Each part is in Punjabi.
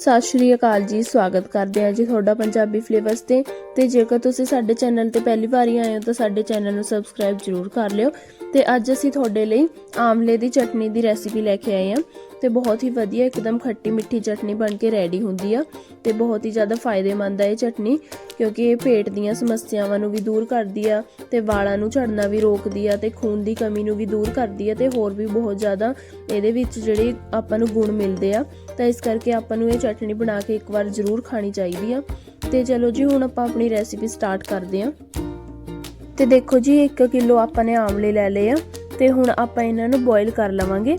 ਸਤਿ ਸ਼੍ਰੀ ਅਕਾਲ ਜੀ, ਸਵਾਗਤ ਕਰਦੇ ਹਾਂ ਜੀ ਤੁਹਾਡਾ ਪੰਜਾਬੀ ਫਲੇਵਰਸ ਤੇ। ਤੇ ਜੇਕਰ ਤੁਸੀਂ ਸਾਡੇ ਚੈਨਲ ਤੇ ਪਹਿਲੀ ਵਾਰੀ ਆਏ ਹੋ ਤਾਂ ਸਾਡੇ ਚੈਨਲ ਨੂੰ ਸਬਸਕ੍ਰਾਈਬ ਜ਼ਰੂਰ ਕਰ ਲਿਓ। ਤੇ ਅੱਜ ਅਸੀਂ ਤੁਹਾਡੇ ਲਈ ਆਮਲੇ ਦੀ ਚਟਨੀ ਦੀ ਰੈਸਿਪੀ ਲੈ ਕੇ ਆਏ ਹਾਂ। ਤੇ ਬਹੁਤ ਹੀ ਵਧੀਆ, ਇੱਕਦਮ ਖੱਟੀ ਮਿੱਠੀ ਚਟਨੀ ਬਣ ਕੇ ਰੈਡੀ ਹੁੰਦੀ ਆ। ਤੇ ਬਹੁਤ ਹੀ ਜ਼ਿਆਦਾ ਫਾਇਦੇਮੰਦ ਆ ਇਹ ਚਟਨੀ, ਕਿਉਂਕਿ ਇਹ ਪੇਟ ਦੀਆਂ ਸਮੱਸਿਆਵਾਂ ਨੂੰ ਵੀ ਦੂਰ ਕਰਦੀ ਆ, ਤੇ ਵਾਲਾਂ ਨੂੰ ਝੜਨਾ ਵੀ ਰੋਕਦੀ ਆ, ਤੇ ਖੂਨ ਦੀ ਕਮੀ ਨੂੰ ਵੀ ਦੂਰ ਕਰਦੀ ਆ, ਤੇ ਹੋਰ ਵੀ ਬਹੁਤ ਜ਼ਿਆਦਾ ਇਹਦੇ ਵਿੱਚ ਜਿਹੜੇ ਆਪਾਂ ਨੂੰ ਗੁਣ ਮਿਲਦੇ ਆ। ਤਾਂ ਇਸ ਕਰਕੇ ਆਪਾਂ ਨੂੰ ਇਹ ਚਟਨੀ ਬਣਾ ਕੇ ਇੱਕ ਵਾਰ ਜ਼ਰੂਰ ਖਾਣੀ ਚਾਹੀਦੀ ਆ। ਤੇ ਚਲੋ ਜੀ, ਹੁਣ ਆਪਾਂ ਆਪਣੀ ਰੈਸਿਪੀ ਸਟਾਰਟ ਕਰਦੇ ਆ। ਤੇ ਦੇਖੋ ਜੀ 1 ਕਿਲੋ ਆਪਾਂ ਨੇ ਆਮਲੇ ਲੈ ਲਏ ਆ। ਤੇ ਹੁਣ ਆਪਾਂ ਇਹਨਾਂ ਨੂੰ ਬੋਇਲ ਕਰ ਲਵਾਂਗੇ।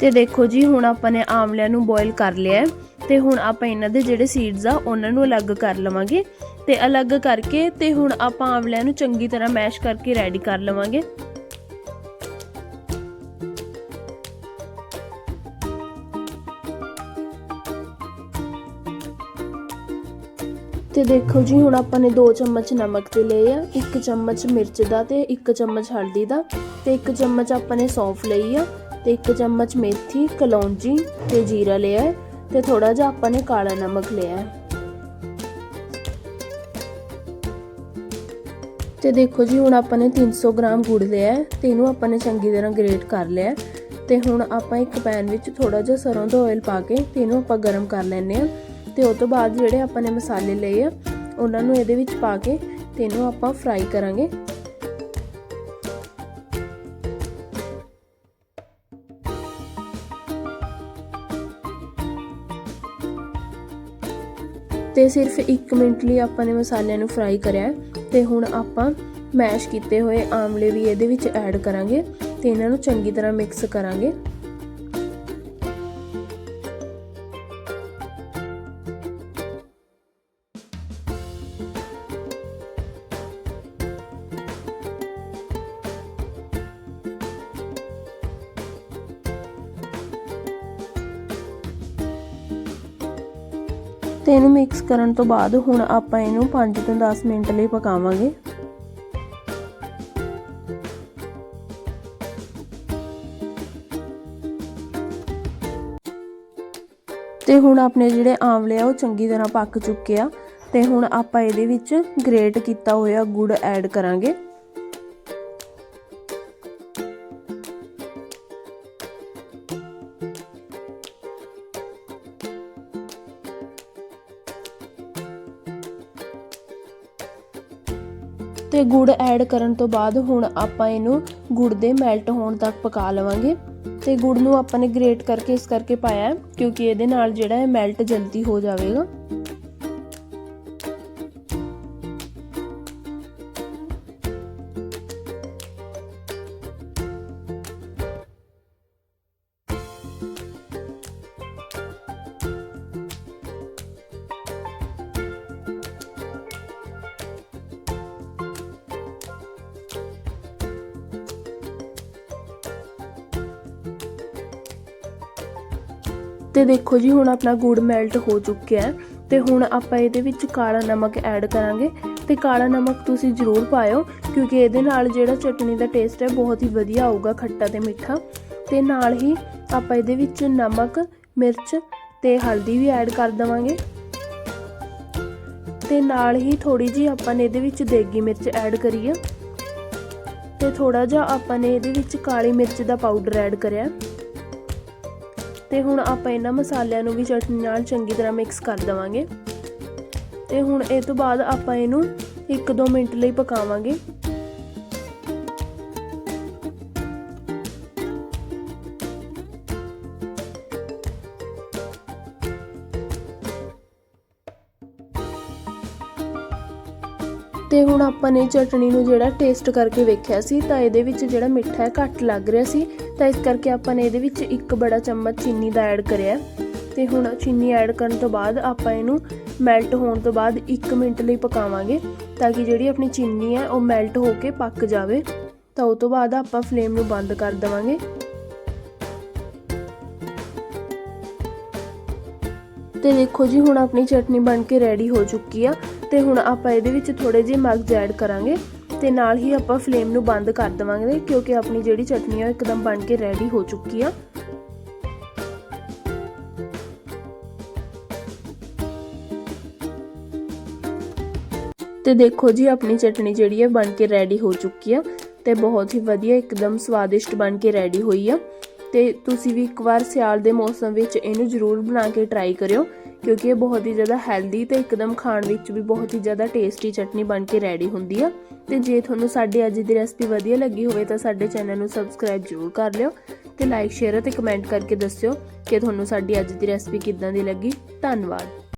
ਤੇ ਦੇਖੋ ਜੀ, ਹੁਣ ਆਪਾਂ ਨੇ ਆਮਲਿਆਂ ਨੂੰ ਬੋਇਲ ਕਰ ਲਿਆ ਹੈ। ਤੇ ਹੁਣ ਆਪਾਂ ਇਹਨਾਂ ਦੇ ਜਿਹੜੇ ਸੀਡਸ ਆ, ਉਹਨਾਂ ਨੂੰ ਅਲੱਗ ਕਰ ਲਵਾਂਗੇ ਤੇ ਅਲੱਗ ਕਰਕੇ ਤੇ ਹੁਣ ਆਪਾਂ ਆਂਵਲਿਆਂ ਨੂੰ ਚੰਗੀ ਤਰ੍ਹਾਂ ਮੈਸ਼ ਕਰਕੇ ਰੈਡੀ ਕਰ ਲਵਾਂਗੇ। ਤੇ ਦੇਖੋ ਜੀ, ਹੁਣ ਆਪਾਂ ਨੇ 2 ਚਮਚ ਨਮਕ ਦੇ ਲਏ ਆ 1 ਚਮਚ ਮਿਰਚ ਦਾ ਤੇ 1 ਚਮਚ ਹਲਦੀ ਦਾ ਤੇ 1 ਚਮਚ ਆਪਾਂ ਨੇ ਸੌਂਫ ਲਈ ਆ ਤੇ 1 ਚਮਚ ਮੇਥੀ, ਕਲੌਂਜੀ ਤੇ ਜੀਰਾ ਲਿਆ ਹੈ। ਤੇ ਥੋੜਾ ਜਿਹਾ ਆਪਾਂ ਨੇ ਕਾਲਾ ਨਮਕ ਲਿਆ ਹੈ। ਤੇ ਦੇਖੋ ਜੀ, ਹੁਣ ਆਪਾਂ ਨੇ 300 ਗ੍ਰਾਮ ਗੁੜ ਲਿਆ ਹੈ ਤੇ ਇਹਨੂੰ ਆਪਾਂ ਨੇ ਚੰਗੀ ਤਰ੍ਹਾਂ ਗ੍ਰੇਟ ਕਰ ਲਿਆ ਤੇ ਹੁਣ ਆਪਾਂ ਇੱਕ ਪੈਨ ਵਿੱਚ ਥੋੜਾ ਜਿਹਾ ਸਰੋਂ ਦਾ ਆਇਲ ਪਾ ਕੇ ਤੇ ਇਹਨੂੰ ਆਪਾਂ ਗਰਮ ਕਰ ਲੈਣੇ ਆ ਤੇ ਉਸ ਤੋਂ ਬਾਅਦ ਜਿਹੜੇ ਆਪਾਂ ਨੇ ਮਸਾਲੇ ਲਏ ਆ, ਉਹਨਾਂ ਨੂੰ ਇਹਦੇ ਵਿੱਚ ਪਾ ਕੇ ਤੇ ਇਹਨੂੰ ਆਪਾਂ ਫਰਾਈ ਕਰਾਂਗੇ। ਤੇ ਸਿਰਫ 1 ਮਿੰਟ ਲਈ ਆਪਾਂ ਨੇ ਮਸਾਲਿਆਂ ਨੂੰ ਫਰਾਈ ਕਰਿਆ ਤੇ ਹੁਣ ਆਪਾਂ ਮੈਸ਼ ਕੀਤੇ ਹੋਏ ਆਮਲੇ ਵੀ ਇਹਦੇ ਵਿੱਚ ਐਡ ਕਰਾਂਗੇ ਤੇ ਇਹਨਾਂ ਨੂੰ ਚੰਗੀ ਤਰ੍ਹਾਂ ਮਿਕਸ ਕਰਾਂਗੇ। ਤੇ ਇਹਨੂੰ ਮਿਕਸ ਕਰਨ ਤੋਂ ਬਾਅਦ ਹੁਣ ਆਪਾਂ ਇਹਨੂੰ 5 ਤੋਂ 10 ਮਿੰਟ ਲਈ ਪਕਾਵਾਂਗੇ। ਤੇ ਹੁਣ ਆਪਣੇ ਜਿਹੜੇ ਆਂਵਲੇ ਆ, ਉਹ ਚੰਗੀ ਤਰ੍ਹਾਂ ਪੱਕ ਚੁੱਕੇ ਆ ਤੇ ਹੁਣ ਆਪਾਂ ਇਹਦੇ ਵਿੱਚ ਗ੍ਰੇਟ ਕੀਤਾ ਹੋਇਆ ਗੁੜ ਐਡ ਕਰਾਂਗੇ। ਤੇ ਗੁੜ ਐਡ ਕਰਨ ਤੋਂ ਬਾਅਦ ਹੁਣ ਆਪਾਂ ਇਹਨੂੰ ਗੁੜ ਦੇ ਮੈਲਟ ਹੋਣ ਤੱਕ ਪਕਾ ਲਵਾਂਗੇ। ਤੇ ਗੁੜ ਨੂੰ ਆਪਾਂ ਨੇ ਗ੍ਰੇਟ ਕਰਕੇ ਇਸ ਕਰਕੇ ਪਾਇਆ ਕਿਉਂਕਿ ਇਹਦੇ ਨਾਲ ਜਿਹੜਾ ਹੈ ਮੈਲਟ ਜਲਦੀ ਹੋ ਜਾਵੇਗਾ। ਤੇ ਦੇਖੋ ਜੀ, ਹੁਣ ਆਪਣਾ ਗੁੜ ਮੈਲਟ ਹੋ ਚੁੱਕਿਆ ਹੈ ਤੇ ਹੁਣ ਆਪਾਂ ਇਹਦੇ ਵਿੱਚ ਕਾਲਾ ਨਮਕ ਐਡ ਕਰਾਂਗੇ ਤੇ ਕਾਲਾ ਨਮਕ ਤੁਸੀਂ ਜ਼ਰੂਰ ਪਾਇਓ ਕਿਉਂਕਿ ਇਹਦੇ ਨਾਲ ਜਿਹੜਾ ਚਟਨੀ ਦਾ ਟੇਸਟ ਹੈ ਬਹੁਤ ਹੀ ਵਧੀਆ ਆਊਗਾ ਖੱਟਾ ਤੇ ਮਿੱਠਾ। ਤੇ ਨਾਲ ਹੀ ਆਪਾਂ ਇਹਦੇ ਵਿੱਚ ਨਮਕ, ਮਿਰਚ ਤੇ ਹਲਦੀ ਵੀ ਐਡ ਕਰ ਦਵਾਂਗੇ। ਤੇ ਨਾਲ ਹੀ ਥੋੜੀ ਜੀ ਆਪਾਂ ਨੇ ਇਹਦੇ ਵਿੱਚ ਦੇਗੀ ਮਿਰਚ ਐਡ ਕਰੀ ਆ। ਤੇ ਥੋੜਾ ਜਿਹਾ ਆਪਾਂ ਨੇ ਇਹਦੇ ਵਿੱਚ ਕਾਲੀ ਮਿਰਚ ਦਾ ਪਾਊਡਰ ਐਡ ਕਰਿਆ। ਤੇ ਹੁਣ ਆਪਾਂ ਇਹਨਾਂ ਮਸਾਲਿਆਂ ਨੂੰ ਵੀ ਚਟਨੀ ਨਾਲ ਚੰਗੀ ਤਰ੍ਹਾਂ ਮਿਕਸ ਕਰ ਦਵਾਂਗੇ। ਤੇ ਹੁਣ ਇਹ ਤੋਂ ਬਾਅਦ ਆਪਾਂ ਇਹਨੂੰ 1-2 ਮਿੰਟ ਲਈ ਪਕਾਵਾਂਗੇ। ਤੇ ਹੁਣ ਆਪਾਂ ਨੇ ਚਟਣੀ ਨੂੰ ਜਿਹੜਾ ਟੇਸਟ ਕਰਕੇ ਵੇਖਿਆ ਸੀ, ਤਾਂ ਇਹਦੇ ਵਿੱਚ ਜਿਹੜਾ ਮਿੱਠਾ ਹੈ ਘੱਟ ਲੱਗ ਰਿਹਾ ਸੀ ਤਾਂ ਇਸ ਕਰਕੇ ਆਪਾਂ ਨੇ ਇਹਦੇ ਵਿੱਚ ਇੱਕ ਬੜਾ ਚਮਚ ਚੀਨੀ ਦਾ ਐਡ ਕਰਿਆ ਤੇ ਹੁਣ ਚੀਨੀ ਐਡ ਕਰਨ ਤੋਂ ਬਾਅਦ ਆਪਾਂ ਇਹਨੂੰ ਮੈਲਟ ਹੋਣ ਤੋਂ ਬਾਅਦ 1 ਮਿੰਟ ਲਈ ਪਕਾਵਾਂਗੇ ਤਾਂ ਕਿ ਜਿਹੜੀ ਆਪਣੀ ਚੀਨੀ ਹੈ ਉਹ ਮੈਲਟ ਹੋ ਕੇ ਪੱਕ ਜਾਵੇ। ਤਾਂ ਉਸ ਤੋਂ ਬਾਅਦ ਆਪਾਂ ਫਲੇਮ ਨੂੰ ਬੰਦ ਕਰ ਦੇਵਾਂਗੇ। ਤੇ ਦੇਖੋ ਜੀ, ਹੁਣ ਆਪਣੀ ਚਟਨੀ ਬਣ ਕੇ ਰੈਡੀ ਹੋ ਚੁੱਕੀ ਆ। ਤੇ ਹੁਣ ਆਪਾਂ ਇਹਦੇ ਵਿੱਚ ਥੋੜੇ ਜਿਹੇ ਮਗਜ਼ ਐਡ ਕਰਾਂਗੇ। ਤੇ ਨਾਲ ਹੀ ਆਪਾਂ ਫਲੇਮ ਨੂੰ ਬੰਦ ਕਰ ਦੇਵਾਂਗੇ, ਕਿਉਂਕਿ ਆਪਣੀ ਜਿਹੜੀ ਚਟਨੀ ਆ ਉਹ ਇੱਕਦਮ ਬਣ ਕੇ ਰੈਡੀ ਹੋ ਚੁੱਕੀ ਆ। ਤੇ ਦੇਖੋ ਜੀ, ਆਪਣੀ ਚਟਨੀ ਜਿਹੜੀ ਹੈ ਬਣ ਕੇ ਰੈਡੀ ਹੋ ਚੁੱਕੀ ਆ ਤੇ ਬਹੁਤ ਹੀ ਵਧੀਆ, ਇੱਕਦਮ ਸਵਾਦਿਸ਼ਟ ਬਣ ਕੇ ਰੈਡੀ ਹੋਈ ਆ। ਤੇ ਤੁਸੀਂ ਵੀ ਇੱਕ ਵਾਰ ਸਿਆਲ ਦੇ ਮੌਸਮ ਵਿੱਚ ਇਹਨੂੰ ਜ਼ਰੂਰ ਬਣਾ ਕੇ ਟਰਾਈ ਕਰਿਓ। ਕਿਉਂਕਿ ਇਹ ਬਹੁਤ ਹੀ ਜ਼ਿਆਦਾ ਹੈਲਦੀ ਤੇ ਇੱਕਦਮ ਖਾਣ ਵਿੱਚ ਵੀ ਬਹੁਤ ਹੀ ਜ਼ਿਆਦਾ ਟੇਸਟੀ ਚਟਨੀ ਬਣ ਕੇ ਰੈਡੀ ਹੁੰਦੀ ਆ। ਤੇ ਜੇ ਤੁਹਾਨੂੰ ਸਾਡੀ ਅੱਜ ਦੀ ਰੈਸਪੀ ਵਧੀਆ ਲੱਗੀ ਹੋਵੇ ਤਾਂ ਸਾਡੇ ਚੈਨਲ ਨੂੰ ਸਬਸਕ੍ਰਾਈਬ ਜ਼ਰੂਰ ਕਰ ਲਿਓ ਤੇ ਲਾਈਕ ਸ਼ੇਅਰ ਅਤੇ ਕਮੈਂਟ ਕਰਕੇ ਦੱਸਿਓ ਕਿ ਤੁਹਾਨੂੰ ਸਾਡੀ ਅੱਜ ਦੀ ਰੈਸਪੀ ਕਿੱਦਾਂ ਦੀ ਲੱਗੀ। ਧੰਨਵਾਦ।